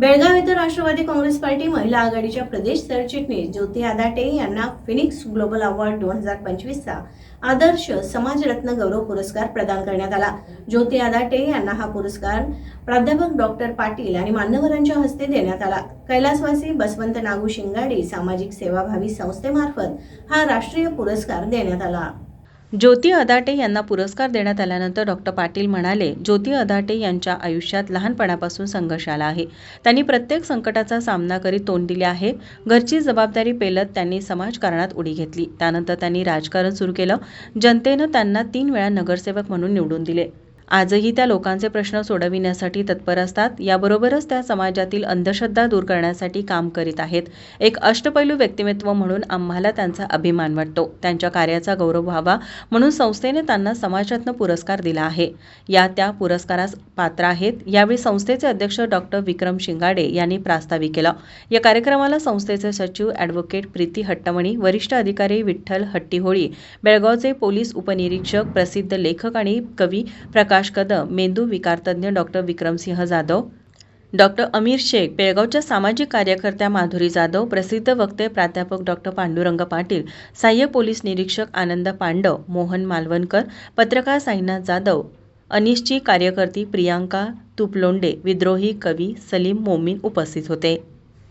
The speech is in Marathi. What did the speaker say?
बेळगाव इथं राष्ट्रवादी काँग्रेस पार्टी महिला आघाडीच्या प्रदेश सरचिटणीस ज्योती आदाटे यांना फिनिक्स ग्लोबल अवॉर्ड दोन हजार पंचवीसचा आदर्श समाजरत्न गौरव पुरस्कार प्रदान करण्यात आला. ज्योती आदाटे यांना हा पुरस्कार प्राध्यापक डॉक्टर पाटील आणि मान्यवरांच्या हस्ते देण्यात आला. कैलासवासी बसवंत नागू शिंगाडे सामाजिक सेवाभावी संस्थेमार्फत हा राष्ट्रीय पुरस्कार देण्यात आला. ज्योती अदाटे यांना पुरस्कार देण्यात आल्यानंतर डॉक्टर पाटील म्हणाले ज्योती अदाटे यांच्या आयुष्यात लहानपणापासून संघर्ष आला आहे. त्यांनी प्रत्येक संकटाचा सामना करीत तोंड दिले आहे. घरची जबाबदारी पेलत त्यांनी समाजकारणात उडी घेतली. त्यानंतर त्यांनी राजकारण सुरू केलं. जनतेनं त्यांना तीन वेळा नगरसेवक म्हणून निवडून दिले. आजही त्या लोकांचे प्रश्न सोडविण्यासाठी तत्पर असतात. याबरोबरच त्या समाजातील अंधश्रद्धा दूर करण्यासाठी काम करीत आहेत. एक अष्टपैलू व्यक्तिमत्व म्हणून आम्हाला त्यांचा अभिमान वाटतो. त्यांच्या कार्याचा गौरव व्हावा म्हणून संस्थेने त्यांना समाजरत्न पुरस्कार दिला आहे. या त्या पुरस्कारास पात्र आहेत. यावेळी संस्थेचे अध्यक्ष डॉक्टर विक्रम शिंगाडे यांनी प्रास्ताविक केलं. या कार्यक्रमाला संस्थेचे सचिव ॲडव्होकेट प्रीती हट्टमणी वरिष्ठ अधिकारी विठ्ठल हट्टीहोळी बेळगावचे पोलीस उपनिरीक्षक प्रसिद्ध लेखक आणि कवी प्रकाश कदम मेंदू विकारतज्ञ डॉक्टर विक्रमसिंह जाधव डॉक्टर अमीर शेख बेळगावच्या सामाजिक कार्यकर्त्या माधुरी जाधव प्रसिद्ध वक्ते प्राध्यापक डॉक्टर पांडुरंग पाटील सहाय्यक पोलीस निरीक्षक आनंद पांडव मोहन मालवणकर पत्रकार साईनाथ जाधव अनिशची कार्यकर्ती प्रियांका तुपलोंडे विद्रोही कवी सलीम मोमीन उपस्थित होते.